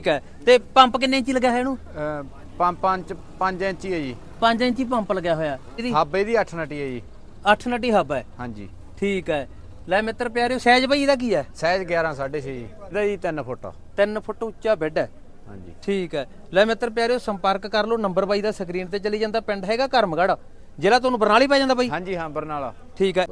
ਠੀਕ ਹੈ। ਤੇ ਪੰਪ ਕਿੰਨੇ ਇੰਚੀ ਲੱਗਿਆ ਹੈ ਇਹਨੂੰ? ਪੰਜ ਪੰਜ 5 ਇੰਚੀ ਹੈ ਜੀ। 5 ਇੰਚੀ ਪੰਪ ਲੱਗਿਆ ਹੋਇਆ। ਇਹਦੀ ਹੱਬ ਇਹਦੀ 8 ਨਟੀ ਹੈ ਜੀ। 8 ਨਟੀ ਹੱਬ ਹੈ। ਹਾਂਜੀ। ਠੀਕ ਹੈ। ਲੈ ਮਿੱਤਰ ਪਿਆਰਿਓ ਸਾਈਜ਼ ਬਈ ਇਹਦਾ ਕੀ ਹੈ? ਸਾਈਜ਼ 11 6.5 ਜੀ। ਇਹਦਾ ਜੀ 3 ਫੁੱਟ। 3 ਫੁੱਟ ਉੱਚਾ ਬੈੱਡ ਹੈ। ਹਾਂਜੀ। ਠੀਕ ਹੈ। ਲੈ ਮਿੱਤਰ ਪਿਆਰਿਓ ਸੰਪਰਕ ਕਰ ਲਓ ਨੰਬਰ ਬਾਈ ਦਾ ਸਕਰੀਨ ਤੇ ਚੱਲੀ ਜਾਂਦਾ ਪਿੰਡ ਹੈਗਾ ਕਰਮਗੜ ਜ਼ਿਲ੍ਹਾ ਤੁਹਾਨੂੰ ਬਰਨਾਲੀ ਪੈ ਜਾਂਦਾ ਬਾਈ? ਹਾਂਜੀ ਹਾਂ ਬਰਨਾਲਾ। ਠੀਕ ਹੈ।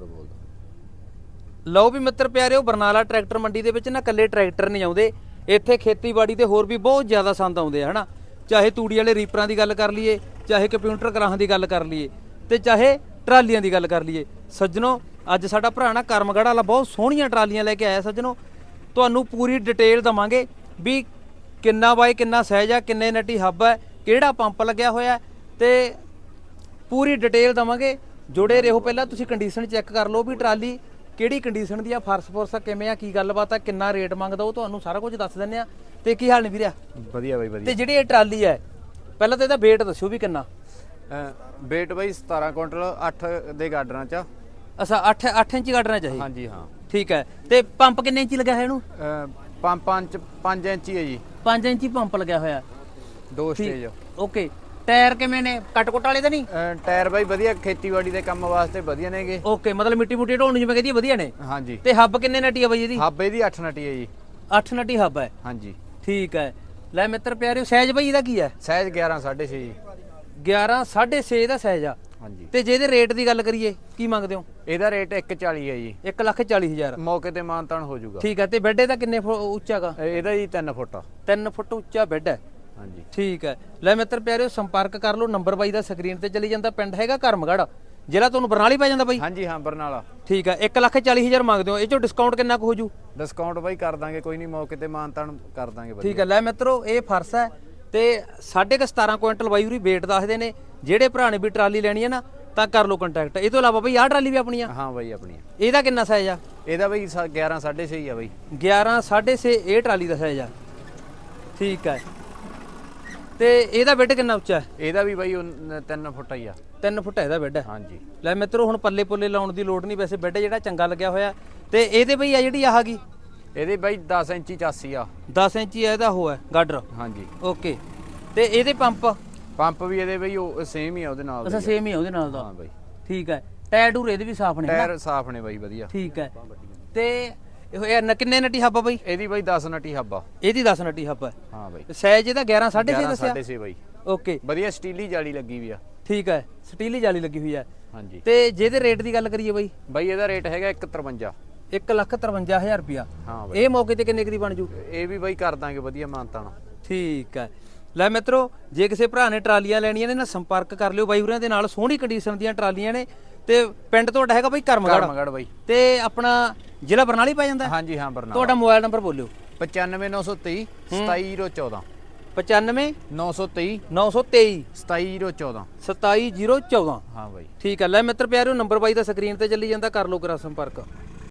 ਲਓ ਵੀ ਮਿੱਤਰ ਪਿਆਰਿਓ ਬਰਨਾਲਾ ਟਰੈਕਟਰ ਮੰਡੀ ਦੇ ਵਿੱਚ ਨਾ ਕੱਲੇ ਟਰੈਕਟਰ ਨਹੀਂ ਆਉਂਦੇ। ਇੱਥੇ ਖੇਤੀਬਾੜੀ ਦੇ ਹੋਰ ਵੀ ਬਹੁਤ ਜ਼ਿਆਦਾ ਸੰਦ ਆਉਂਦੇ ਆ, ਹਨਾ? ਚਾਹੇ ਤੂੜੀ ਵਾਲੇ ਰੀਪਰਾਂ ਦੀ ਗੱਲ ਕਰ ਲਈਏ, ਚਾਹੇ ਕੰਪਿਊਟਰ ਕਰਾਹਾਂ ਦੀ ਗੱਲ ਕਰ ਲਈਏ, ਤੇ ਚਾਹੇ ਟਰਾਲੀਆਂ ਦੀ ਗੱਲ ਕਰ ਲਈਏ। ਸੱਜਣੋ, ਅੱਜ ਸਾਡਾ ਭਰਾ ਨਾ ਕਰਮਗੜ੍ਹ ਵਾਲਾ ਬਹੁਤ ਸੋਹਣੀਆਂ ਟਰਾਲੀਆਂ ਲੈ ਕੇ ਆਇਆ, ਸੱਜਣੋ। ਤੁਹਾਨੂੰ ਪੂਰੀ ਡਿਟੇਲ ਦਵਾਂਗੇ ਵੀ ਕਿੰਨਾ ਬਾਈ ਕਿੰਨਾ ਸਹਿਜ ਆ, ਕਿੰਨੇ ਨਟੀ ਹੱਬ ਹੈ ਕਿਹੜਾ ਪੰਪ ਲੱਗਿਆ ਹੋਇਆ। ਹੈ ਤੇ ਪੂਰੀ ਡਿਟੇਲ ਦਵਾਂਗੇ। ਜੁੜੇ ਰਹੋ ਪਹਿਲਾਂ, ਤੁਸੀਂ ਕੰਡੀਸ਼ਨ ਚੈੱਕ ਕਰ ਲਓ ਵੀ ਟਰਾਲੀ ਕਿਹੜੀ ਕੰਡੀਸ਼ਨ ਦੀ ਆ ਫਰਸ ਫੁਰਸ ਕਿਵੇਂ ਆ ਕੀ ਗੱਲਬਾਤ ਆ ਕਿੰਨਾ ਰੇਟ ਮੰਗਦਾ ਉਹ ਤੁਹਾਨੂੰ ਸਾਰਾ ਕੁਝ ਦੱਸ ਦਿੰਨੇ ਆ। ਤੇ ਕੀ ਹਾਲ ਨੇ ਵੀਰਿਆ ਵਧੀਆ ਬਾਈ ਤੇ ਵਧੀਆ ਜਿਹੜੀ ਇਹ ਟਰਾਲੀ ਹੈ ਪਹਿਲਾਂ ਤਾਂ ਇਹਦਾ weight ਦੱਸਿਓ ਵੀ ਕਿੰਨਾ। weight ਬਾਈ 17 ਕੁਇੰਟਲ 8 ਦੇ ਗਾਡਰਾਂ ਚ। ਅੱਛਾ 8 8 ਇੰਚੀ ਕੱਢਣਾ ਚਾਹੀਏ ਹਾਂਜੀ ਹਾਂ। ਠੀਕ ਹੈ। ਤੇ ਪੰਪ ਕਿੰਨੇ ਇੰਚੀ ਲੱਗਿਆ ਹੈ ਇਹਨੂੰ? ਪੰਜ ਪੰਜ 5 ਇੰਚੀ ਹੈ ਜੀ। 5 ਇੰਚੀ ਪੰਪ ਲੱਗਿਆ ਹੋਇਆ। ਦੋ ਸਟੇਜ ਓਕੇ ਟਾਇਰ ਕਿਵੇਂ ਨੇ? ਕੱਟ ਕੁੱਟ ਵਾਲੇ ਤਾਂ ਨਹੀਂ? ਟਾਇਰ ਬਾਈ ਵਧੀਆ ਖੇਤੀਬਾੜੀ ਦੇ ਕੰਮ ਵਾਸਤੇ ਵਧੀਆ ਨੇਗੇ। ਓਕੇ ਮਤਲਬ ਮਿੱਟੀ ਮੁੱਟੀ ਢੋਣ ਨੂੰ ਜਿਵੇਂ ਕਹਦੀ ਵਧੀਆ ਨੇ? ਹਾਂਜੀ। ਤੇ ਹੱਬ ਕਿੰਨੇ ਨਟੀ ਆ ਬਈ ਇਹਦੀ? ਹੱਬ ਇਹਦੀ 8 ਨਟੀ ਹੈ ਜੀ। 8 ਨਟੀ ਹੱਬ ਹੈ? ਹਾਂਜੀ। ਠੀਕ ਹੈ। ਲੈ ਮਿੱਤਰ ਪਿਆਰਿਓ ਸਾਈਜ਼ ਬਈ ਇਹਦਾ ਕੀ ਹੈ? ਸਾਈਜ਼ 11 6.5 ਜੀ। 11 6.5 ਦਾ ਸਾਈਜ਼ ਆ। ਹਾਂਜੀ। ਤੇ ਜੇ ਇਹਦੇ ਰੇਟ ਦੀ ਗੱਲ ਕਰੀਏ ਕੀ ਮੰਗਦੇ ਹੋ? ਇਹਦਾ ਰੇਟ 140 ਹੈ ਜੀ। 1 ਲੱਖ 40 ਹਜ਼ਾਰ। ਮੌਕੇ ਤੇ ਮਾਨਤਾਨ ਹੋ ਜਾਊਗਾ। ਠੀਕ ਹੈ ਤੇ ਬੈੱਡ ਇਹਦਾ ਕਿੰਨੇ ਉੱਚਾਗਾ ਇਹ- ਇਹਦਾ ਜੀ 3 ਫੁੱਟ। 3 ਫੁੱਟ ਉੱਚਾ ਬੈੱਡ ਹੈ। ਹਾਂਜੀ। ਠੀਕ ਹੈ। ਲੈ ਮਿੱਤਰ ਪਿਆਰਿਓ ਸੰਪਰਕ ਕਰ ਲਓ ਨੰਬਰ ਬਾਈ ਦਾ ਸਕਰੀਨ ਤੇ ਚੱਲੀ ਜਾਂਦਾ ਪਿੰਡ ਹੈਗਾ ਕਰਮਗੜ ਜ਼ਿਲ੍ਹਾ ਤੁਹਾਨੂੰ ਬਰਨਾਲੀ ਪੈ ਜਾਂਦਾ ਬਾਈ? ਹਾਂਜੀ ਹਾਂ ਬਰਨਾਲਾ। ਠੀਕ ਹੈ 1 ਲੱਖ 40 ਹਜ਼ਾਰ ਮੰਗਦੇ ਹੋ। ਇਹ ਚੋਂ ਡਿਸਕਾਊਂਟ ਕਿੰਨਾ ਕੁ ਹੋ ਜੂ? ਡਿਸਕਾਊਂਟ ਬਾਈ ਕਰ ਦਾਂਗੇ ਕੋਈ ਨਹੀਂ ਮੌਕੇ ਤੇ ਮਾਨਤਾਨ ਕਰ ਦਾਂਗੇ ਵਧੀਆ। ਠੀਕ ਹੈ ਲੈ ਮਿੱਤਰੋ ਇਹ ਫਰਸ ਹੈ। ਤੇ 17.5 ਕੁਇੰਟਲ ਬਾਈ ਉਰੀ weight ਦੱਸਦੇ ਨੇ। ਜਿਹੜੇ ਭਰਾ ਨੇ ਵੀ ਟਰਾਲੀ ਲੈਣੀ ਹੈ ਨਾ ਤਾਂ ਕਰ ਲਓ ਕੰਟੈਕਟ ਇਹ ਤੋਂ ਇਲਾਵਾ ਬਈ ਆਹ ਟਰਾਲੀ ਵੀ ਆਪਣੀ ਆ? ਹਾਂ ਬਾਈ ਆਪਣੀ ਇਹਦਾ ਕਿੰਨਾ ਸਾਈਜ਼ ਆ? ਇਹਦਾ ਬਾਈ 11 6.5 ਆ ਬਾਈ। 11 6.5 ਇਹ ਟਰਾਲੀ ਦਾ ਸਾਈਜ਼ ਆ। ਠੀਕ ਹੈ। ਤੇ ਇਹਦਾ ਬੈੱਡ ਕਿੰਨਾ ਉੱਚਾ ਹੈ? ਇਹਦਾ ਵੀ ਬਾਈ 3 ਫੁੱਟ ਹੀ ਆ। 3 ਫੁੱਟ ਇਹਦਾ ਬੈੱਡ ਹੈ ਹਾਂਜੀ। ਲੈ ਮਿੱਤਰੋ ਹੁਣ ਪੱਲੇ ਪੁੱਲੇ ਲਾਉਣ ਦੀ ਲੋੜ ਨਹੀਂ ਵੈਸੇ ਬੈੱਡ ਜਿਹੜਾ ਚੰਗਾ ਲੱਗਿਆ ਹੋਇਆ। ਤੇ ਇਹਦੇ ਬਈ ਆ ਜਿਹੜੀ ਆਹ ਗਈ? ਇਹਦੇ ਬਾਈ 10 ਇੰਚੀ ਚਾਸੀ ਆ। 10 ਇੰਚੀ ਇਹਦਾ ਉਹ ਹੈ ਗਾਡਰ ਹਾਂਜੀ। ਓਕੇ ਤੇ ਇਹਦੇ ਪੰਪ? ਪੰਪ ਵੀ ਇਹਦੇ ਬਾਈ ਉਹ ਸੇਮ ਹੀ ਆ ਉਹਦੇ ਨਾਲ ਅੱਛਾ। ਸੇਮ ਹੀ ਆ। ਉਹਦੇ ਨਾਲ ਦਾ। ਹਾਂ ਬਾਈ। ਠੀਕ ਹੈ। ਟਾਇਰ ਟੂਰ ਇਹਦੇ ਵੀ ਸਾਫ਼ ਨੇ? ਟਾਇਰ ਸਾਫ਼ ਨੇ ਬਾਈ ਵਧੀਆ। ਠੀਕ ਹੈ। ਤੇ ਇਹ ਇਹ ਨ- ਕਿੰਨੇ ਨਟੀ ਹੱਬ ਆ ਬਈ? ਇਹਦੀ ਬਾਈ 10 ਨਟੀ ਹੱਬਾ ਇਹਦੀ 10 ਨਟੀ ਹੱਬ ਹੈ ਹਾਂ ਬਾਈ। ਸਾਈਜ਼ ਇਹਦਾ 11 6.5 ਦੱਸਿਆ? 6.5 ਬਾਈ। ਓਕੇ। ਵਧੀਆ ਸਟੀਲੀ ਜਾਲੀ ਲੱਗੀ ਵੀ ਆ। ਠੀਕ ਹੈ ਸਟੀਲੀ ਜਾਲੀ ਲੱਗੀ ਹੋਈ ਹੈ ਹਾਂਜੀ। ਤੇ ਜਿਹਦੇ ਰੇਟ ਦੀ ਗੱਲ ਕਰੀਏ ਬਈ? ਬਾਈ ਇਹਦਾ ਰੇਟ ਹੈਗਾ 153 1 ਲੱਖ 53000 ਰੁਪਿਆ ਹਾਂ ਬਾਈ। ਇਹ ਮੌਕੇ ਤੇ ਕਿੰਨੇ ਕੁ ਦੀ ਬਣ ਜੂ? ਇਹ ਵੀ ਬਾਈ ਕਰ ਦਾਂਗੇ ਵਧੀਆ ਮਾਨਤਾਨ। ਠੀਕ ਹੈ ਲੈ ਮਿੱਤਰੋ ਜੇ ਕਿਸੇ ਭਰਾ ਨੇ ਟਰਾਲੀਆਂ ਲੈਣੀਆਂ ਨੇ ਨਾ ਸੰਪਰਕ ਕਰ ਲਿਓ ਬਾਈ ਹੋਰਾਂ ਦੇ ਨਾਲ ਸੋਹਣੀ ਕੰਡੀਸ਼ਨ ਦੀਆਂ ਟਰਾਲੀਆਂ ਨੇ ਤੇ ਪਿੰਡ ਤੁਹਾਡਾ ਹੈਗਾ ਬਾਈ ਕਰਮਗੜ ਕਰਮਗੜ ਬਾਈ। ਤੇ ਆਪਣਾ ਜ਼ਿਲ੍ਹਾ ਬਰਨਾਲੀ ਪੈ ਜਾਂਦਾ? ਹਾਂਜੀ ਹਾਂ ਬਰਨਾਲਾ। ਤੁਹਾਡਾ ਮੋਬਾਈਲ ਨੰਬਰ ਬੋਲਿਓ। 95923 27014 95 923 923 27014 27014 ਹਾਂ ਬਾਈ। ਠੀਕ ਹੈ ਲੈ ਮਿੱਤਰ ਪਿਆਰਿਓ ਨੰਬਰ ਬਾਈ ਦਾ ਸਕਰੀਨ ਤੇ ਚੱਲੀ ਜਾਂਦਾ ਕਰ ਲਓ ਕਰਾ ਸੰਪਰਕ।